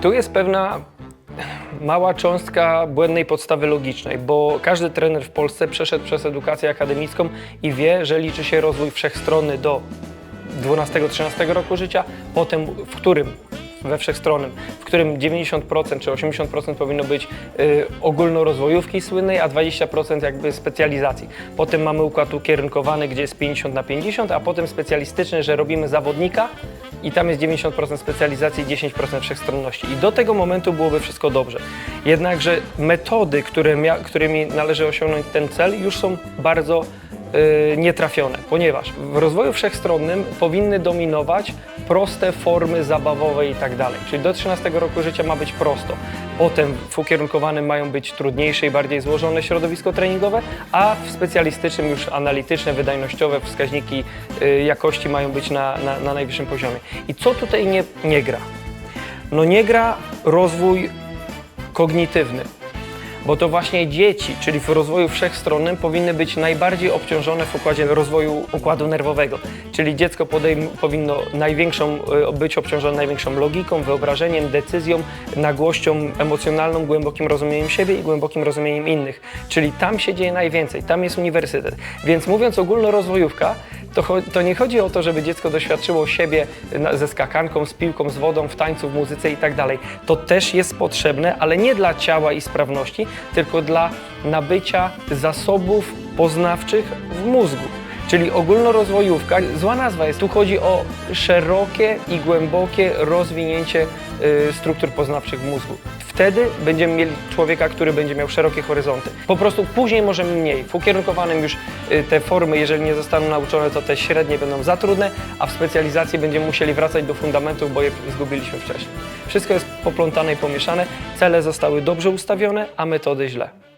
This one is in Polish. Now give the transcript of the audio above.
tu jest pewna mała cząstka błędnej podstawy logicznej, bo każdy trener w Polsce przeszedł przez edukację akademicką i wie, że liczy się rozwój wszechstronny do 12-13 roku życia, potem w którym we wszechstronnym, w którym 90% czy 80% powinno być y, ogólnorozwojówki słynnej, a 20% jakby specjalizacji. Potem mamy układ ukierunkowany, gdzie jest 50 na 50, a potem specjalistyczny, że robimy zawodnika i tam jest 90% specjalizacji i 10% wszechstronności. I do tego momentu byłoby wszystko dobrze. Jednakże metody, które którymi należy osiągnąć ten cel, już są bardzo nietrafione, ponieważ w rozwoju wszechstronnym powinny dominować proste formy zabawowe i tak dalej. Czyli do 13 roku życia ma być prosto. Potem w ukierunkowanym mają być trudniejsze i bardziej złożone środowisko treningowe, a w specjalistycznym już analityczne, wydajnościowe wskaźniki y, jakości mają być na, na, na najwyższym poziomie. I co tutaj nie, nie gra? No nie gra rozwój kognitywny. Bo to właśnie dzieci, czyli w rozwoju wszechstronnym, powinny być najbardziej obciążone w układzie rozwoju układu nerwowego. Czyli dziecko powinno największą, y, być obciążone największą logiką, wyobrażeniem, decyzją, nagłością emocjonalną, głębokim rozumieniem siebie i głębokim rozumieniem innych. Czyli tam się dzieje najwięcej, tam jest uniwersytet. Więc mówiąc ogólnorozwojówka, to, to nie chodzi o to, żeby dziecko doświadczyło siebie ze skakanką, z piłką, z wodą, w tańcu, w muzyce i tak dalej. To też jest potrzebne, ale nie dla ciała i sprawności, tylko dla nabycia zasobów poznawczych w mózgu. Czyli ogólnorozwojówka, zła nazwa jest, tu chodzi o szerokie i głębokie rozwinięcie y, struktur poznawczych w mózgu. Wtedy będziemy mieli człowieka, który będzie miał szerokie horyzonty. Po prostu później możemy mniej. W ukierunkowanym już y, te formy, jeżeli nie zostaną nauczone, to te średnie będą za trudne, a w specjalizacji będziemy musieli wracać do fundamentów, bo je zgubiliśmy wcześniej. Wszystko jest poplątane i pomieszane, cele zostały dobrze ustawione, a metody źle.